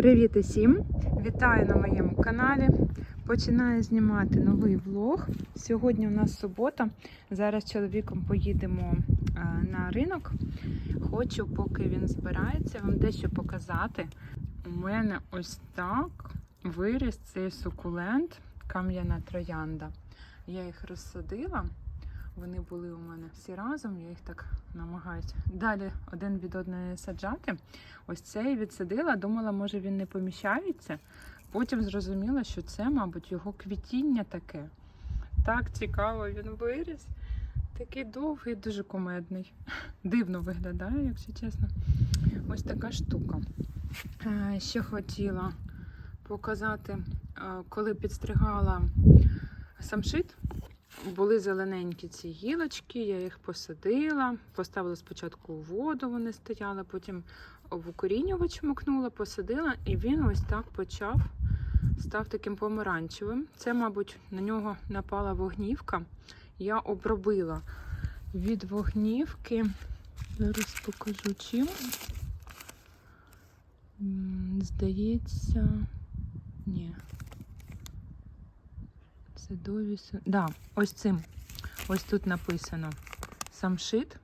Привіт усім! Вітаю на моєму каналі. Починаю знімати новий влог. Сьогодні у нас субота. Зараз з чоловіком поїдемо е, на ринок. Хочу, поки він збирається, вам дещо показати. У мене ось так виріс цей сукулент, кам'яна троянда. Я їх розсадила. Вони були у мене всі разом, я їх так намагаюся далі один від одної саджати. Ось цей відсадила, думала, може він не поміщається. Потім зрозуміла, що це, мабуть, його квітіння таке. Так цікаво він виріс. Такий довгий, дуже кумедний. Дивно виглядає, якщо чесно. Ось така штука. Е, Ще хотіла показати, е, коли підстригала самшит. Були зелененькі ці гілочки, я їх посадила, поставила спочатку у воду, вони стояли, потім в укорінювач макнула, посадила, і він ось так почав, став таким помаранчевим. Це, мабуть, на нього напала вогнівка. Я обробила від вогнівки. Зараз покажу чим. Здається, ні. Це довіс. Да, ось цим. Ось тут написано самшит.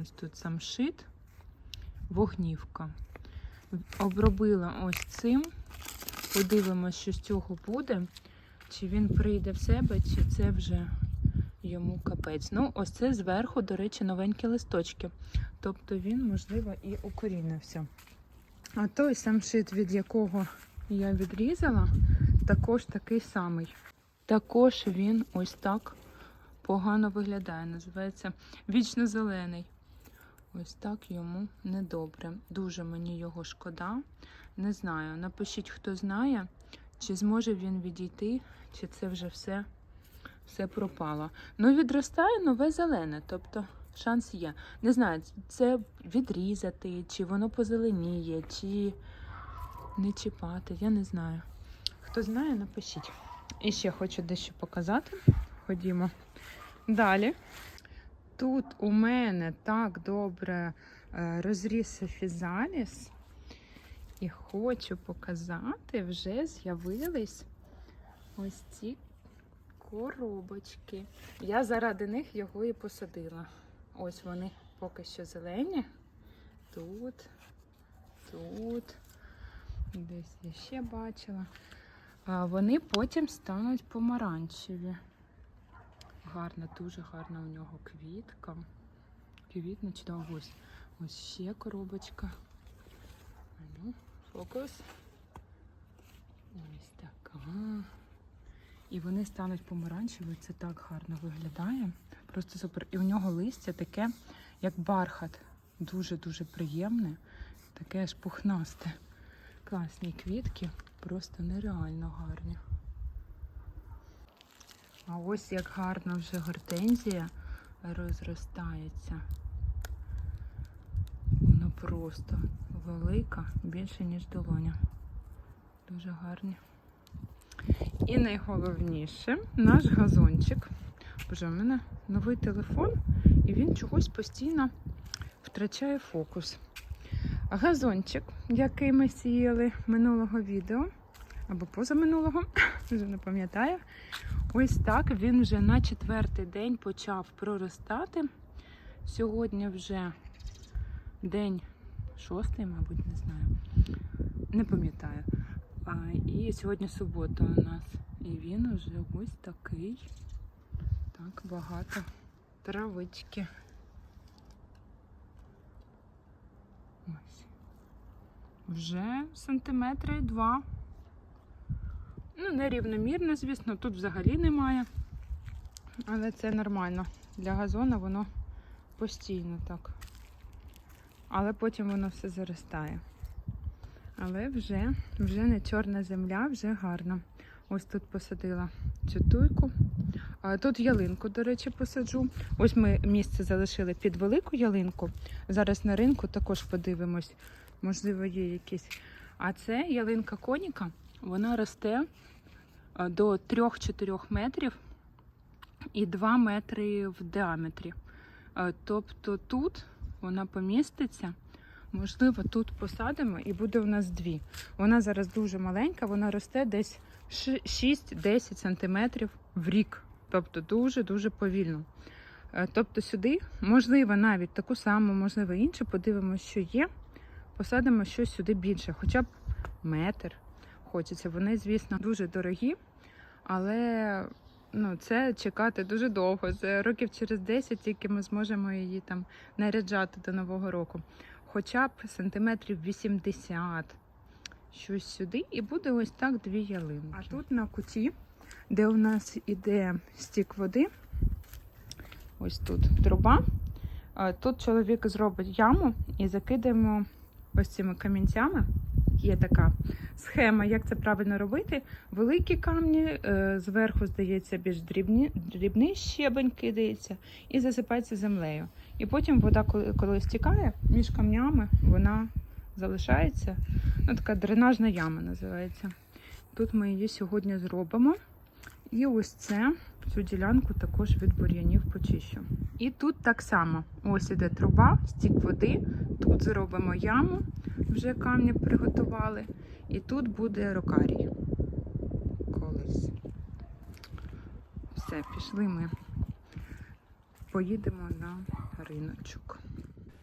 Ось тут самшит, вогнівка. Обробила ось цим. Подивимося, що з цього буде. Чи він прийде в себе, чи це вже йому капець. Ну, ось це зверху, до речі, новенькі листочки. Тобто він, можливо, і укорінився. А той самшит, від якого я відрізала, також такий самий. Також він ось так погано виглядає. Називається вічно зелений. Ось так йому недобре. Дуже мені його шкода. Не знаю. Напишіть, хто знає, чи зможе він відійти, чи це вже все, все пропало. Ну, відростає нове зелене, тобто шанс є. Не знаю, це відрізати, чи воно позеленіє, чи не чіпати. Я не знаю. Хто знає, напишіть. І ще хочу дещо показати. Ходімо. Далі. Тут у мене так добре е, розрісся фізаліс. І хочу показати, вже з'явились ось ці коробочки. Я заради них його і посадила. Ось вони поки що зелені. Тут, тут, десь я ще бачила. Вони потім стануть помаранчеві. Гарна, дуже гарна у нього квітка. Квітне чудово. Ось, ось ще коробочка. Ну, фокус. Ось така. І вони стануть помаранчеві. Це так гарно виглядає. Просто супер. І у нього листя таке, як бархат. Дуже-дуже приємне. Таке аж пухнасте. Класні квітки. Просто нереально гарні. А ось як гарно вже гортензія розростається. Воно просто велика, більше, ніж долоня. Дуже гарні. І найголовніше наш газончик. Боже, у мене новий телефон, і він чогось постійно втрачає фокус. Газончик, який ми сіяли минулого відео, або позаминулого, вже не пам'ятаю. Ось так він вже на четвертий день почав проростати. Сьогодні вже день шостий, мабуть, не знаю. Не пам'ятаю. І сьогодні субота у нас. І він уже ось такий. Так, багато травички. Ось. Вже сантиметри два. Ну, нерівномірно, звісно, тут взагалі немає. Але це нормально. Для газону воно постійно так. Але потім воно все заростає. Але вже, вже не чорна земля, вже гарно. Ось тут посадила цю туйку. А Тут ялинку, до речі, посаджу. Ось ми місце залишили під велику ялинку. Зараз на ринку також подивимось, можливо, є якісь. А це ялинка коніка, вона росте до 3-4 метрів і 2 метри в діаметрі. Тобто тут вона поміститься Можливо, тут посадимо і буде у нас дві. Вона зараз дуже маленька, вона росте десь 6-10 сантиметрів в рік. Тобто дуже-дуже повільно. Е, Тобто сюди, можливо, навіть таку саму, можливо, іншу, подивимося, що є. Посадимо щось сюди більше, хоча б метр хочеться. Вони, звісно, дуже дорогі, але ну, це чекати дуже довго. Це років через 10 тільки ми зможемо її там наряджати до Нового року. Хоча б сантиметрів 80, щось сюди, і буде ось так дві ялинки. А тут на куті, де у нас іде стік води, ось тут труба. е, Тут чоловік зробить яму і закидаємо ось цими камінцями. Є така схема, як це правильно робити. Великі камні, е, зверху, здається, більш дрібні, дрібний щебень кидається і засипається землею. І потім вода, коли, стікає, між камнями вона залишається. Ну, така дренажна яма називається. Тут ми її сьогодні зробимо. І ось це, цю ділянку також від бур'янів почищу. І тут так само: ось іде труба, стік води. Тут зробимо яму, вже камні приготували. І тут буде рокарій. Колись. Все, пішли ми. Поїдемо на риночок.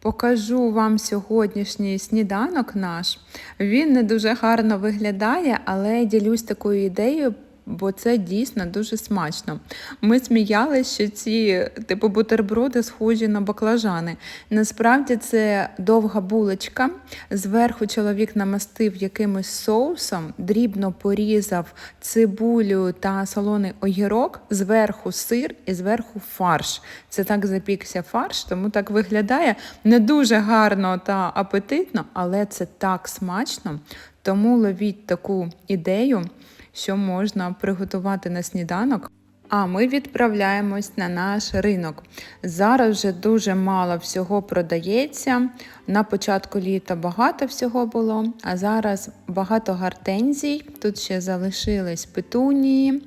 Покажу вам сьогоднішній сніданок наш. Він не дуже гарно виглядає, але ділюсь такою ідеєю. Бо це дійсно дуже смачно. Ми сміялися, що ці типу бутерброди схожі на баклажани. Насправді це довга булочка. Зверху чоловік намастив якимось соусом, дрібно порізав цибулю та солоний огірок, зверху сир і зверху фарш. Це так запікся фарш, тому так виглядає не дуже гарно та апетитно, але це так смачно. Тому ловіть таку ідею що можна приготувати на сніданок. А ми відправляємось на наш ринок. Зараз вже дуже мало всього продається. На початку літа багато всього було, а зараз багато гартензій. Тут ще залишились петунії, е,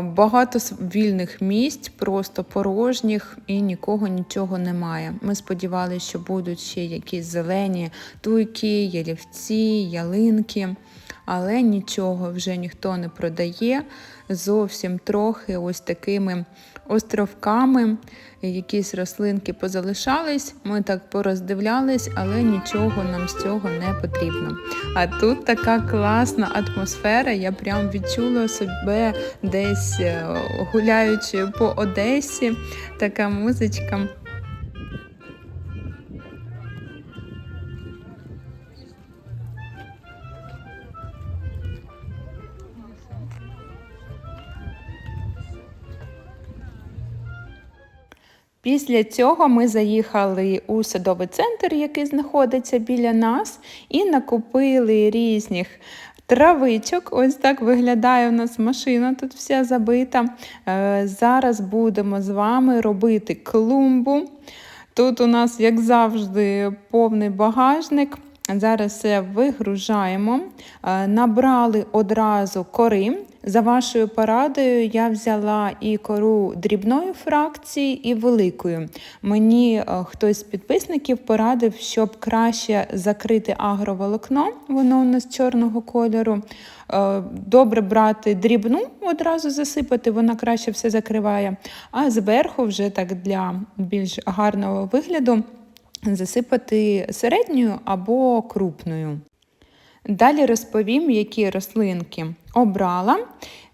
багато вільних місць, просто порожніх і нікого нічого немає. Ми сподівалися, що будуть ще якісь зелені туйки, ялівці, ялинки але нічого вже ніхто не продає. Зовсім трохи ось такими островками якісь рослинки позалишались. Ми так пороздивлялись, але нічого нам з цього не потрібно. А тут така класна атмосфера. Я прям відчула себе десь е, гуляючи по Одесі. Така музичка. Після цього ми заїхали у садовий центр, який знаходиться біля нас, і накупили різних травичок. Ось так виглядає у нас машина, тут вся забита. Е, Зараз будемо з вами робити клумбу. Тут у нас, як завжди, повний багажник. Зараз все вигружаємо. Е, Набрали одразу кори. За вашою порадою, я взяла і кору дрібної фракції, і великої. Мені е, хтось з підписників порадив, щоб краще закрити агроволокно, воно у нас чорного кольору. Е, Добре брати дрібну, одразу засипати, вона краще все закриває. А зверху, вже так для більш гарного вигляду, засипати середньою або крупною. Далі розповім, які рослинки обрала.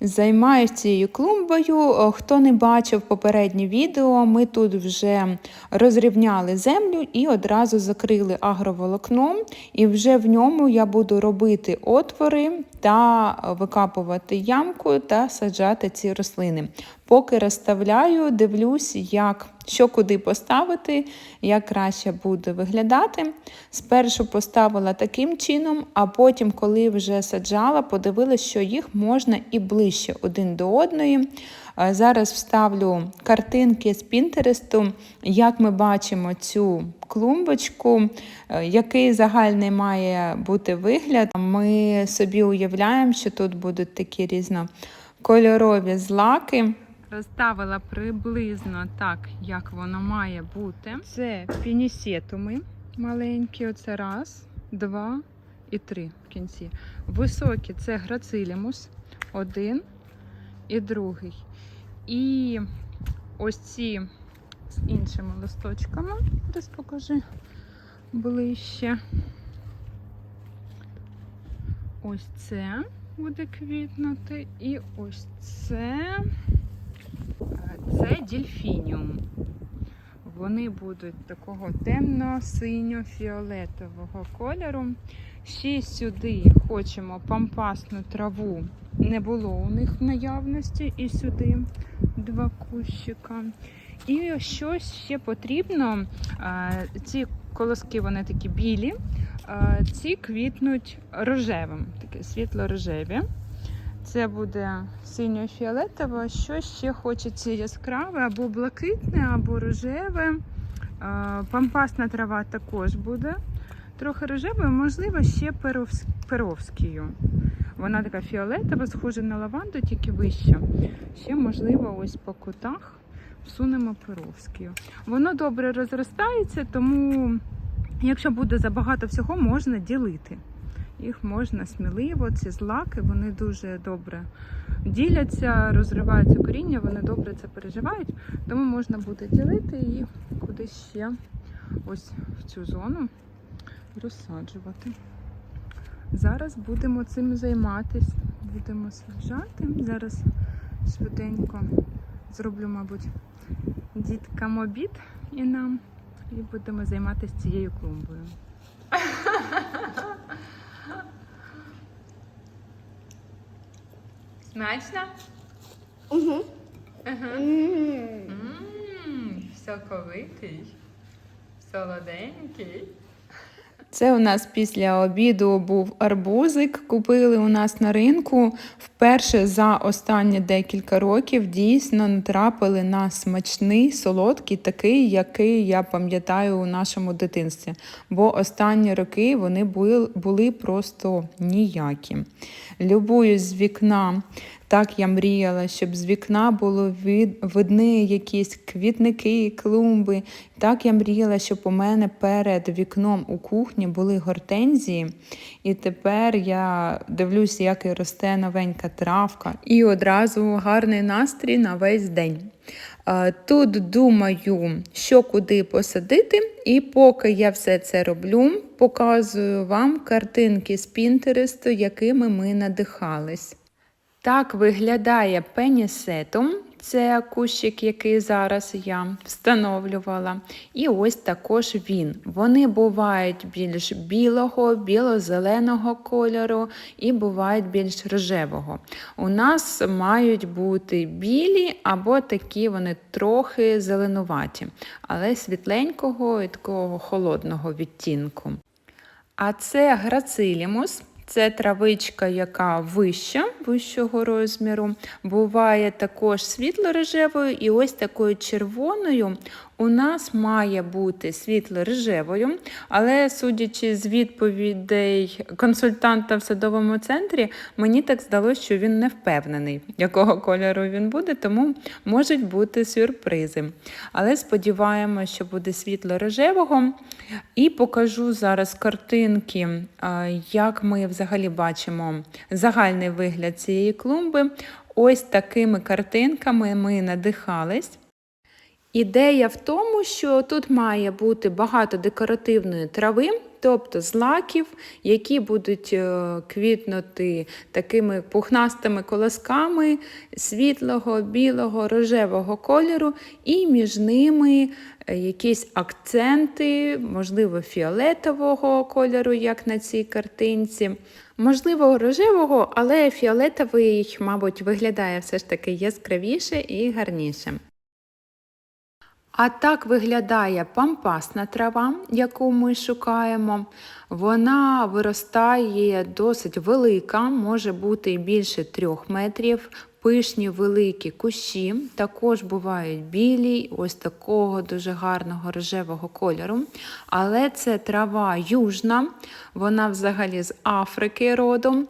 Займаюся цією клумбою. Хто не бачив попереднє відео, ми тут вже розрівняли землю і одразу закрили агроволокном. І вже в ньому я буду робити отвори та викапувати ямку та саджати ці рослини. Поки розставляю, дивлюсь, як, що куди поставити, як краще буде виглядати. Спершу поставила таким чином, а потім, коли вже саджала, подивилась, що їх можна і ближче один до одної. Е, Зараз вставлю картинки з Пінтересту, як ми бачимо цю клумбочку, е, який загальний має бути вигляд. Ми собі уявляємо, що тут будуть такі різнокольорові злаки. Розставила приблизно так, як воно має бути. Це пінісетуми. маленькі. Оце раз, два і три в кінці. Високі це грацилімус, один і другий. І ось ці з іншими листочками. Зараз покажи ближче. Ось це буде квітнути. І ось це. е, Це дельфініум. Вони будуть такого темно-синьо-фіолетового кольору. Ще сюди хочемо пампасну траву. Не було у них в наявності. І сюди два кущика. І щось ще потрібно. Ці колоски вони такі білі, ці квітнуть рожевим, таке світло-рожеві. Це буде синьо-фіолетово. Що ще хочеться яскраве, або блакитне, або рожеве. Пампасна трава також буде трохи рожевою, можливо, ще перовс- перовською. Вона така фіолетова, схожа на лаванду, тільки вища. Ще, можливо, ось по кутах всунемо перовською. Воно добре розростається, тому якщо буде забагато всього, можна ділити. Їх можна сміливо, ці злаки, вони дуже добре діляться, розриваються коріння, вони добре це переживають, тому можна буде ділити і кудись ще ось в цю зону розсаджувати. Зараз будемо цим займатися. Будемо саджати. Зараз швиденько зроблю, мабуть, діткам обід і нам. І будемо займатися цією клумбою. Смачно? Угу. Ага. Ммм, соковитий, солоденький. Це у нас після обіду був арбузик. Купили у нас на ринку. Вперше за останні декілька років дійсно натрапили на смачний, солодкий, такий, який я пам'ятаю у нашому дитинстві. Бо останні роки вони були, просто ніякі. Любуюсь з вікна. Так я мріяла, щоб з вікна було від, видні якісь квітники, клумби. Так я мріяла, щоб у мене перед вікном у кухні були гортензії. І тепер я дивлюся, як і росте новенька травка, і одразу гарний настрій на весь день. Тут думаю, що куди посадити, і поки я все це роблю, показую вам картинки з Пінтересту, якими ми надихались. Так виглядає пенісетум. Це кущик, який зараз я встановлювала. І ось також він. Вони бувають більш білого, біло-зеленого кольору і бувають більш рожевого. У нас мають бути білі або такі вони трохи зеленуваті, але світленького і такого холодного відтінку. А це грацилімус. Це травичка, яка вища, вищого розміру. Буває також світло-рожевою і ось такою червоною. У нас має бути світло-рожевою, але судячи з відповідей консультанта в садовому центрі, мені так здалося, що він не впевнений, якого кольору він буде, тому можуть бути сюрпризи. Але сподіваємося, що буде світло-рожевого. І покажу зараз картинки, як ми взагалі бачимо загальний вигляд цієї клумби. Ось такими картинками ми надихались. Ідея в тому, що тут має бути багато декоративної трави, тобто злаків, які будуть е, квітнути такими пухнастими колосками світлого, білого, рожевого кольору, і між ними е, якісь акценти, можливо, фіолетового кольору, як на цій картинці. Можливо, рожевого, але фіолетовий, мабуть, виглядає все ж таки яскравіше і гарніше. А так виглядає пампасна трава, яку ми шукаємо. Вона виростає досить велика, може бути і більше трьох метрів. Пишні великі кущі, також бувають білі, ось такого дуже гарного рожевого кольору. Але це трава южна, вона взагалі з Африки родом.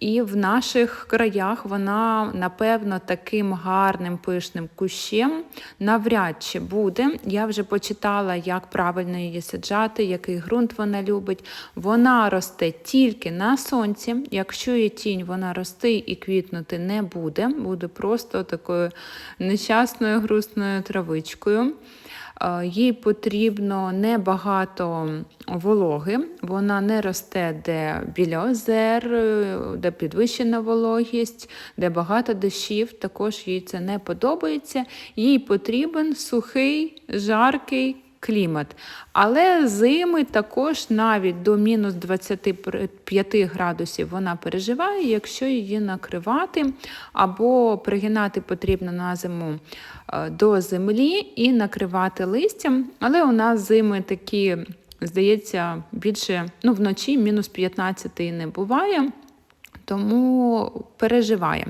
І в наших краях вона, напевно, таким гарним пишним кущем навряд чи буде. Я вже почитала, як правильно її саджати, який ґрунт вона любить. Вона росте тільки на сонці. Якщо є тінь, вона рости і квітнути не буде. Буде просто такою нещасною грустною травичкою. Е, Їй потрібно небагато вологи, вона не росте де біля озер, е, де підвищена вологість, де багато дощів. Також їй це не подобається. Їй потрібен сухий, жаркий клімат. Але зими також навіть до мінус 25 градусів вона переживає, якщо її накривати або пригинати потрібно на зиму до землі і накривати листям. Але у нас зими такі, здається, більше ну, вночі мінус 15 не буває. Тому переживає.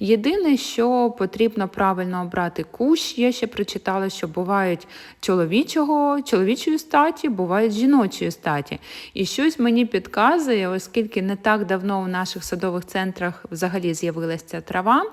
Єдине, що потрібно правильно обрати кущ. Я ще прочитала, що бувають чоловічого, чоловічої статі, бувають жіночої статі. І щось мені підказує, оскільки не так давно у наших садових центрах взагалі з'явилася трава,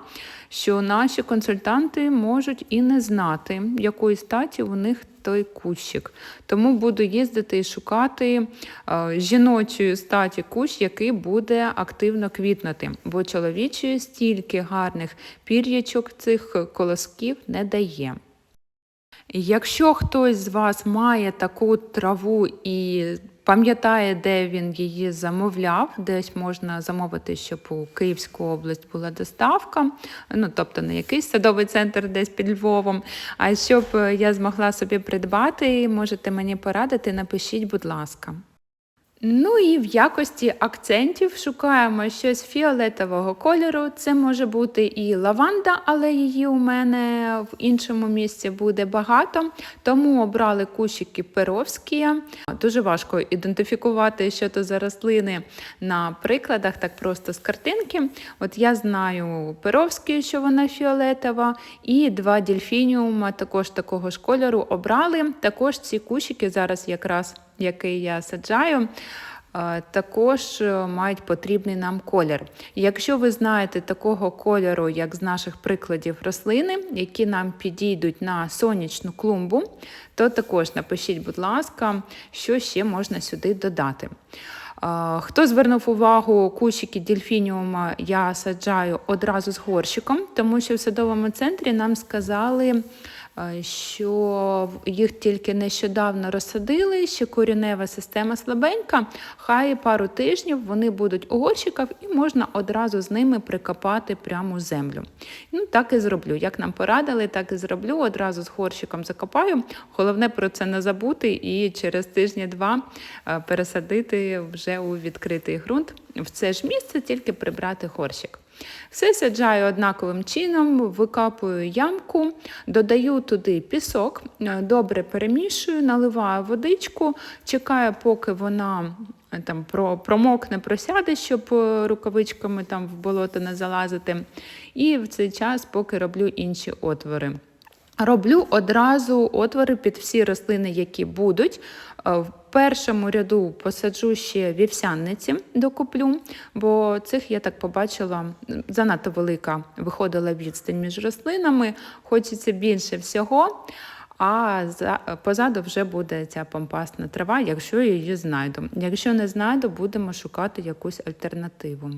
що наші консультанти можуть і не знати, якої статі у них той кущик. Тому буду їздити і шукати е, жіночої статі кущ, який буде активно квітнути, бо чоловічої стільки гарних пір'ячок цих колосків не дає. Якщо хтось з вас має таку траву і пам'ятає, де він її замовляв, десь можна замовити, щоб у Київську область була доставка, ну тобто не якийсь садовий центр десь під Львовом, а щоб е, я змогла собі придбати, можете мені порадити, напишіть, будь ласка. Ну і в якості акцентів шукаємо щось фіолетового кольору. Це може бути і лаванда, але її у мене в іншому місці буде багато. Тому обрали кущики перовські. Дуже важко ідентифікувати, що то за рослини на прикладах, так просто з картинки. От я знаю перовські, що вона фіолетова, і два дельфініума також такого ж кольору обрали. Також ці кущики зараз якраз який я саджаю, е, також е, мають потрібний нам колір. Якщо ви знаєте такого кольору, як з наших прикладів рослини, які нам підійдуть на сонячну клумбу, то також напишіть, будь ласка, що ще можна сюди додати. Е, Хто звернув увагу, кущики дельфініума я саджаю одразу з горщиком, тому що в садовому центрі нам сказали, що їх тільки нещодавно розсадили, ще корінева система слабенька. Хай пару тижнів вони будуть у горщиках і можна одразу з ними прикопати прямо землю. Ну, так і зроблю. Як нам порадили, так і зроблю. Одразу з горщиком закопаю. Головне про це не забути і через тижні-два е, пересадити вже у відкритий ґрунт. В це ж місце тільки прибрати горщик. Все саджаю однаковим чином, викапую ямку, додаю туди пісок, е, добре перемішую, наливаю водичку, чекаю, поки вона е, там промокне, просяде, щоб е, рукавичками там в болото не залазити. І в цей час поки роблю інші отвори. Роблю одразу отвори під всі рослини, які будуть. Першому ряду посаджу ще вівсянниці докуплю, бо цих я так побачила занадто велика виходила відстань між рослинами. Хочеться більше всього. А за, позаду вже буде ця помпасна трава, якщо я її знайду. Якщо не знайду, будемо шукати якусь альтернативу.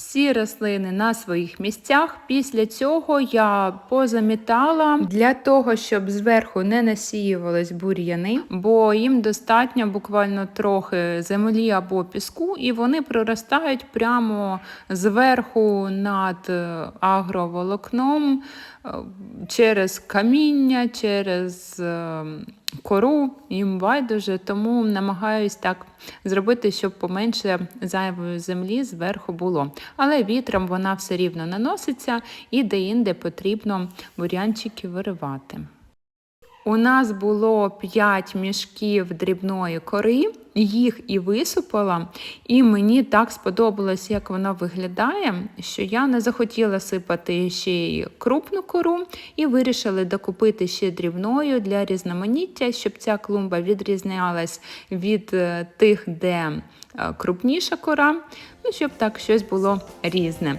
Всі рослини на своїх місцях. Після цього я позамітала для того, щоб зверху не насіювались бур'яни, бо їм достатньо буквально трохи землі або піску, і вони проростають прямо зверху над е, агроволокном е, через каміння, через е, кору, їм байдуже, тому намагаюсь так зробити, щоб поменше зайвої землі зверху було. Але вітром вона все рівно наноситься і де-інде потрібно бур'янчики виривати. У нас було 5 мішків дрібної кори, їх і висипала, і мені так сподобалось, як вона виглядає, що я не захотіла сипати ще й крупну кору і вирішили докупити ще дрібною для різноманіття, щоб ця клумба відрізнялась від е, тих, де е, крупніша кора, ну, щоб так щось було різне.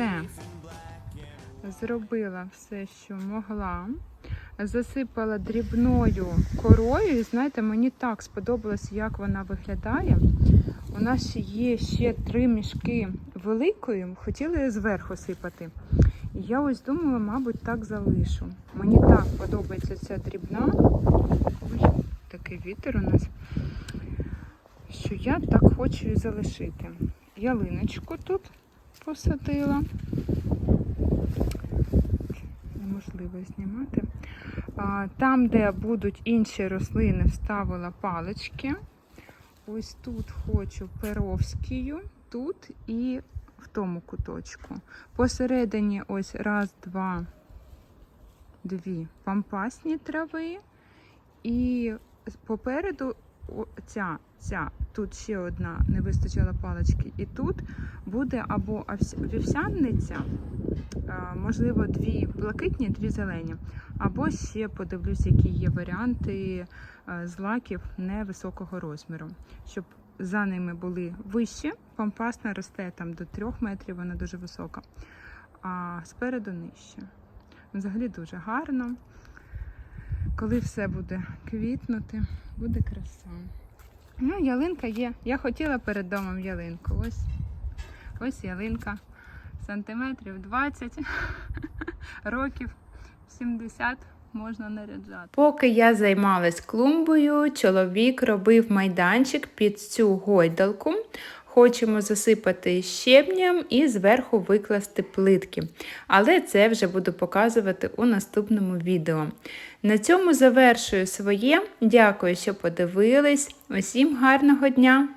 Все. Зробила все, що могла. Засипала дрібною корою. І знаєте, мені так сподобалось, як вона виглядає. У нас є ще три мішки великої, хотіла її зверху сипати. І я ось думала, мабуть, так залишу. Мені так подобається ця дрібна. Ой, такий вітер у нас. Що я так хочу і залишити. Ялиночку тут посадила. Неможливо знімати. Там, де будуть інші рослини, вставила палички. Ось тут хочу перовськію, тут і в тому куточку. Посередині ось раз, два, дві пампасні трави. І попереду ця, ця, тут ще одна, не вистачило палички. І тут буде або овс- вівсянниця, можливо, дві блакитні, дві зелені. Або ще подивлюсь, які є варіанти е, злаків невисокого розміру, щоб за ними були вищі. Пампасна росте там до 3 метрів, вона дуже висока, а спереду нижче. Взагалі дуже гарно. Коли все буде квітнути, буде краса. Ну, ялинка є. Я хотіла перед домом ялинку. Ось, ось ялинка. Сантиметрів 20 років 70 можна наряджати. Поки я займалась клумбою, чоловік робив майданчик під цю гойдалку. Хочемо засипати щебням і зверху викласти плитки. Але це вже буду показувати у наступному відео. На цьому завершую своє. Дякую, що подивились. Усім гарного дня!